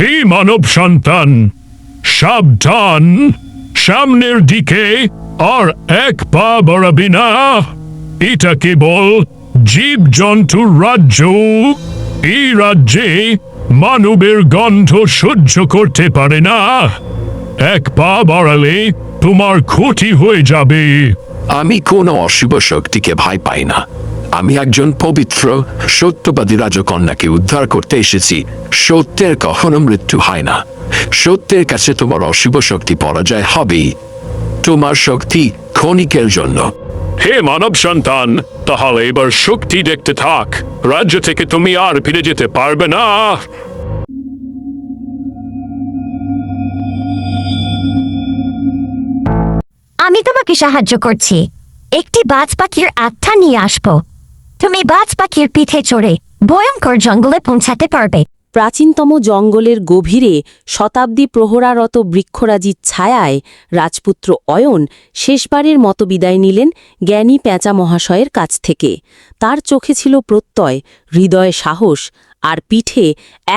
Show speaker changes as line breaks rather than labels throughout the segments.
হে মানব সন্তান, সাবধান। সামনের দিকে আর এক পা বাড়াবি না। এটা কেবল জীব জন্তুর রাজ্য। এই রাজ্যে মানবের গন্ধ সহ্য করতে পারে না। এক পা বাড়ালে তোমার ক্ষতি হয়ে যাবে।
আমি কোনো অশুভ শক্তিকে ভয় পাই না। আমি একজন পবিত্র সত্যবাদী রাজকন্যাকে উদ্ধার করতে এসেছি। সত্যের কখনো মৃত্যু হয় না। সত্যের কাছে তোমার অশুভ শক্তি পরাজয় হবেই। তোমার শক্তি ক্ষণিকের জন্য।
হে মানব সন্তান তাহলে এবার শক্তি দেখতে থাক। রাজ্য থেকে তুমি আর ফিরে যেতে পারবে না।
আমি তোমাকে সাহায্য করছি। একটি বাজ পাখির আত্মা নিয়ে আসব। তুমি বাজ পাখির পিঠে চড়ে ভয়ঙ্কর জঙ্গলে পৌঁছাতে পারবে।
প্রাচীনতম জঙ্গলের গভীরে শতাব্দী প্রহরারত বৃক্ষরাজির ছায়ায় রাজপুত্র অয়ন শেষবারের মতো বিদায় নিলেন জ্ঞানী প্যাঁচা মহাশয়ের কাছ থেকে। তার চোখে ছিল প্রত্যয়, হৃদয়ে সাহস আর পিঠে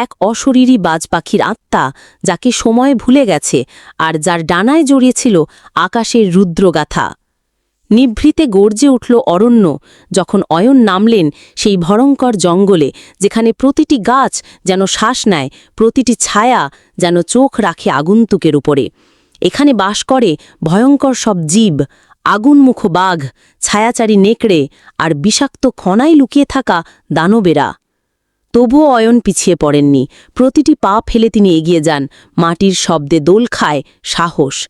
এক অশরীরী বাজ পাখির আত্মা যাকে সময় ভুলে গেছে আর যার ডানায় জড়িয়েছিল আকাশের রুদ্রগাথা। নিভৃতে গর্জে উঠল অরণ্য। যখন অয়ন নামলেন সেই ভয়ঙ্কর জঙ্গলে, যেখানে প্রতিটি গাছ যেন শ্বাস নেয়, প্রতিটি ছায়া যেন চোখ রাখে আগন্তুকের উপরে। এখানে বাস করে ভয়ঙ্কর সব জীব, আগুনমুখ বাঘ, ছায়াচারী নেকড়ে আর বিষাক্ত খনায় লুকিয়ে থাকা দানবেরা। তবুও অয়ন পিছিয়ে পড়েননি। প্রতিটি পা ফেলে তিনি এগিয়ে যান। মাটির শব্দে দোল খায় সাহস।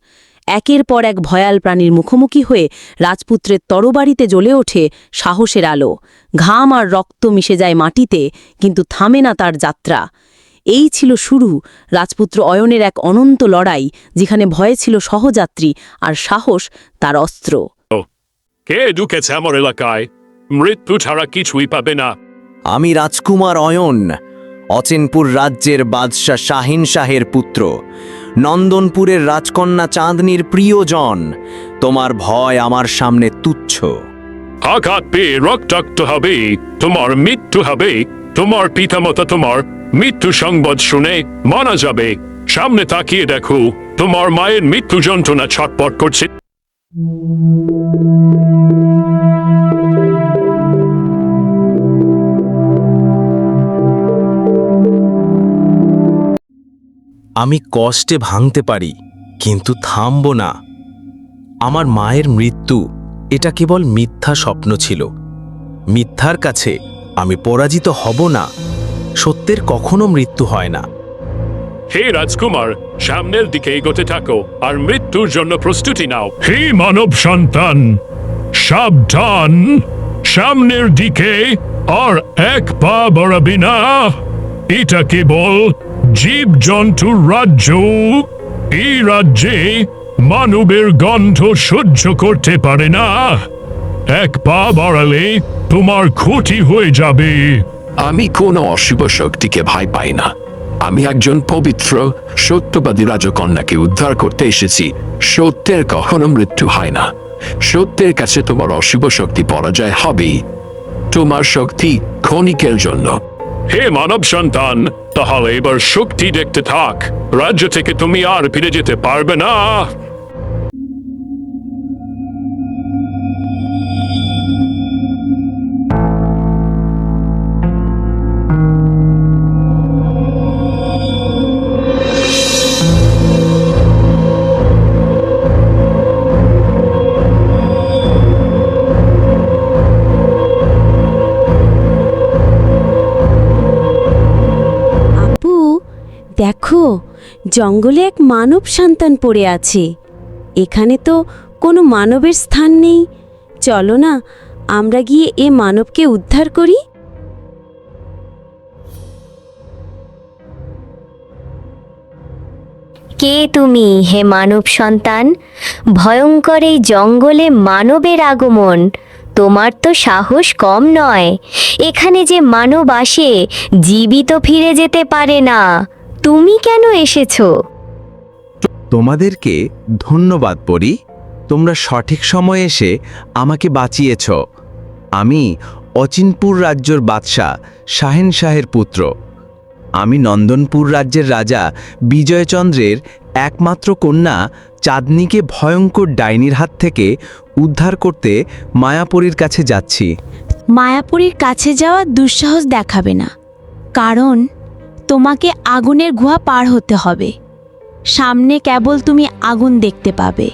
একের পর এক ভয়াল প্রাণীর মুখোমুখি হয়ে রাজপুত্রের তরবারিতে জ্বলে ওঠে সাহসের আলো। ঘাম আর রক্ত মিশে যায় মাটিতে কিন্তু থামে না তার যাত্রা। এই ছিল শুরু রাজপুত্র অয়নের এক অনন্ত লড়াই যেখানে ভয়ে ছিল সহযাত্রী আর সাহস তার অস্ত্র।
কে ঢুকেছে আমার এলাকায়? মৃত্যু ছাড়া কিছুই পাবে না।
আমি রাজকুমার অয়ন অচেনপুর রাজ্যের বাদশাহ শাহিন শাহের পুত্র। নন্দনপুরের রাজকন্যা চাঁদনির প্রিয়জন। তোমার ভয় আমার সামনে তুচ্ছ।
আঘাত পেয়ে রক্তাক্ত হবে, তোমার মৃত্যু হবে, তোমার পিতামাতা তোমার মৃত্যু সংবাদ শুনে মানা যাবে। সামনে তাকিয়ে দেখো, তোমার মায়ের মৃত্যু যন্ত্রণা ছটপট করছে।
আমি কষ্টে ভাঙতে পারি, কিন্তু থামব না। আমার মায়ের মৃত্যু, এটা কেবল মিথ্যা স্বপ্ন ছিল। মিথ্যার কাছে আমি পরাজিত হব না, সত্যের কখনো মৃত্যু হয় না।
হে রাজকুমার, সামনের দিকে এগোতে থাকো, আর মৃত্যুর জন্য প্রস্তুতি নাও। হে মানব সন্তান, সাবধান, সামনের দিকে আর এক পা বাড়াবি না। এটা কেবল জীব জন্তুর রাজ্য এই রাজ্যে মানবের গন্ধ সহ্য করতে পারে না। এক পা বাড়ালে তোমার ক্ষতি হয়ে যাবে।
আমি কোনো অশুভ শক্তিকে ভয় পাই না। আমি একজন পবিত্র, সত্যবাদী রাজকন্যাকে উদ্ধার করতে এসেছি। সত্যের কখনো মৃত্যু হয় না। সত্যের কাছে তোমার অশুভ শক্তি পরাজয় হবেই। তোমার শক্তি ক্ষণিকের জন্য।
হে মানব সন্তান, তাহলে এবার শক্তি দেখতে থাক। রাজ্য থেকে তুমি আর ফিরে যেতে পারবে না।
জঙ্গলে এক মানব সন্তান পড়ে আছে। এখানে তো কোনো মানবের স্থান নেই। চলো না, আমরা গিয়ে এ মানবকে উদ্ধার করি।
কে তুমি হে মানব সন্তান? ভয়ঙ্কর এই জঙ্গলে মানবের আগমন। তোমার তো সাহস কম নয়। এখানে যে মানব আসে, জীবিত ফিরে যেতে পারে না। তুমি কেন এসেছ?
তোমাদেরকে ধন্যবাদ পরি। তোমরা সঠিক সময়ে এসে আমাকে বাঁচিয়েছ। আমি অচিনপুর রাজ্যর বাদশাহ শাহেন শাহের পুত্র। আমি নন্দনপুর রাজ্যের রাজা বিজয়চন্দ্রের একমাত্র কন্যা চাঁদনিকে ভয়ঙ্কর ডাইনির হাত থেকে উদ্ধার করতে মায়াপুরীর কাছে যাচ্ছি।
মায়াপুরীর কাছে যাওয়া দুঃসাহস দেখাবে না কারণ তোমাকে আগুনের গুহা পার হতে হবে। সামনে কেবল তুমি আগুন দেখতে পাবে।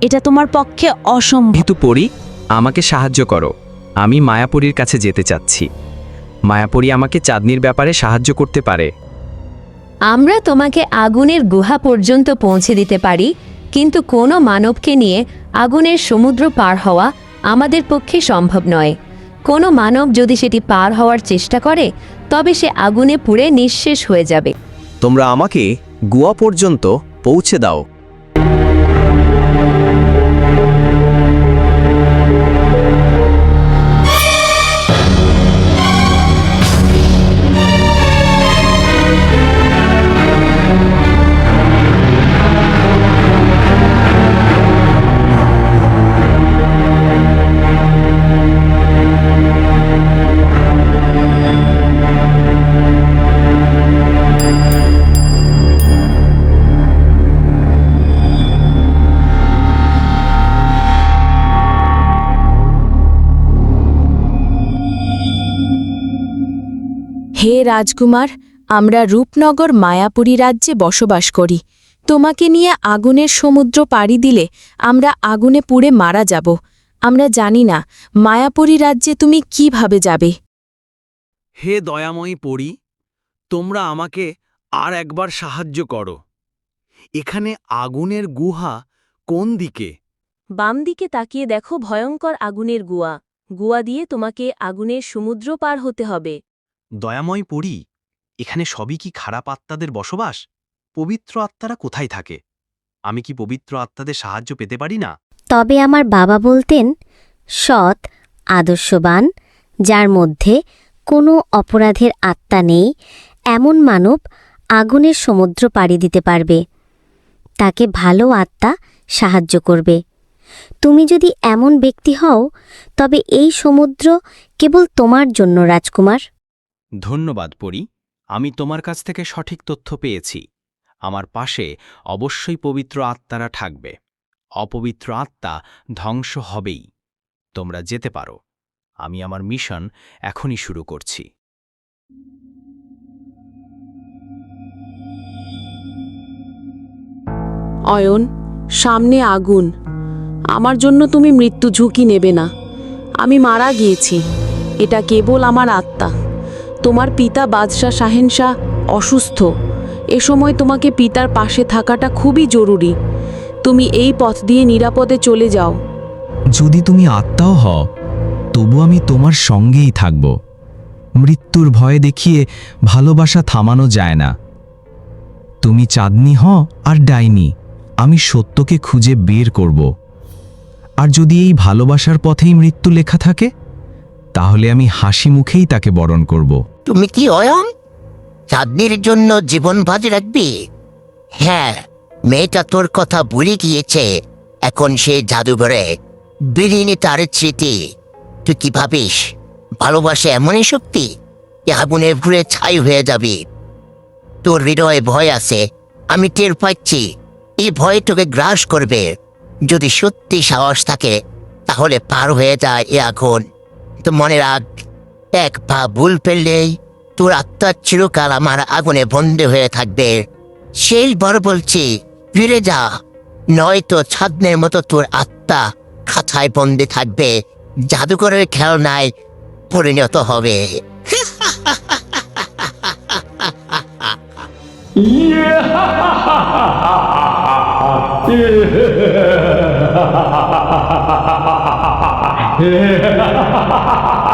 এটা তোমার পক্ষে অসম্ভব।
যেহেতু পড়ি আমাকে সাহায্য করো। আমি মায়াপুরীর কাছে যেতে চাচ্ছি। মায়াপুরী আমাকে চাঁদনির ব্যাপারে সাহায্য করতে পারে।
আমরা তোমাকে আগুনের গুহা পর্যন্ত পৌঁছে দিতে পারি কিন্তু কোনো মানবকে নিয়ে আগুনের সমুদ্র পার হওয়া আমাদের পক্ষে সম্ভব নয়। কোনো মানব যদি সেটি পার হওয়ার চেষ্টা করে তবে সে আগুনে পুড়ে নিঃশেষ হয়ে যাবে।
তোমরা আমাকে গোয়া পর্যন্ত পৌঁছে দাও।
হে রাজকুমার আমরা রূপনগর মায়াপুরী রাজ্যে বসবাস করি। তোমাকে নিয়ে আগুনের সমুদ্র পাড়ি দিলে আমরা আগুনে পুড়ে মারা যাব। আমরা জানি না মায়াপুরী রাজ্যে তুমি কীভাবে যাবে।
হে দয়াময়ী পড়ি তোমরা আমাকে আর একবার সাহায্য করো। এখানে আগুনের গুহা কোন দিকে?
বাম দিকে তাকিয়ে দেখো ভয়ঙ্কর আগুনের গুয়া গুয়া দিয়ে তোমাকে আগুনের সমুদ্র পার হতে হবে।
দয়াময় পড়ি, এখানে সবই কি খারাপ আত্মাদের বসবাস? পবিত্র আত্মারা কোথায় থাকে? আমি কি পবিত্র আত্মাদের সাহায্য পেতে পারি না?
তবে আমার বাবা বলতেন, সৎ, আদর্শবান, যার মধ্যে কোনো অপরাধের আত্মা নেই, এমন মানব আগুনের সমুদ্র পাড়ি দিতে পারবে। তাকে ভালো আত্মা সাহায্য করবে। তুমি যদি এমন ব্যক্তি হও, তবে এই সমুদ্র কেবল তোমার জন্য, রাজকুমার।
ধন্যবাদ পড়ি আমি তোমার কাছ থেকে সঠিক তথ্য পেয়েছি। আমার পাশে অবশ্যই পবিত্র আত্মারা থাকবে। অপবিত্র আত্মা ধ্বংস হবেই। তোমরা যেতে পারো। আমি আমার মিশন এখনই শুরু করছি।
অয়ন, সামনে আগুন। আমার জন্য তুমি মৃত্যু ঝুঁকি নেবে না। আমি মারা গিয়েছি। এটা কেবল আমার আত্মা। তোমার পিতা বাদশাহ শাহেনশাহ অসুস্থ। এ সময় তোমাকে পিতার পাশে থাকাটা খুবই জরুরি। তুমি এই পথ দিয়ে নিরাপদে চলে যাও।
যদি তুমি আত্মাও হও, তবু আমি তোমার সঙ্গেই থাকব। মৃত্যুর ভয়ে দেখিয়ে ভালোবাসা থামানো যায় না। তুমি চাঁদনি হ আর ডাইনি, আমি সত্যকে খুঁজে বের করব। আর যদি এই ভালোবাসার পথেই মৃত্যু লেখা থাকে তাহলে আমি হাসি মুখেই তাকে বরণ করব।
তুমি কি অয়ন? চাঁদনির জন্য জীবন বাজি রাখবি? হ্যাঁ মেয়েটা তোর কথা ভুলে গিয়েছে। এখন সে জাদুঘরে বিরিনি তার স্মৃতি। তুই কি ভাবিস, ভালোবাসে এমনই শক্তি? আগুনে ঘুরে ছাই হয়ে যাবি। তোর হৃদয়ে ভয় আছে, আমি টের পাচ্ছি। এই ভয় তোকে গ্রাস করবে। যদি সত্যি সাহস থাকে, তাহলে পার হয়ে যায় এ আগুন। তো মনে রাখ, এক পা ভুল ফেললেই তোর আত্মার চিরকাল আমার আগুনে বন্দী হয়ে থাকবে সেই বড় বলছি, ফিরে যা, নয়তো ছাদনের মতো তোর আত্মা খাঁচায় বন্দি থাকবে জাদুঘরের খেলনায় পরিণত হবে
Yeah! 예.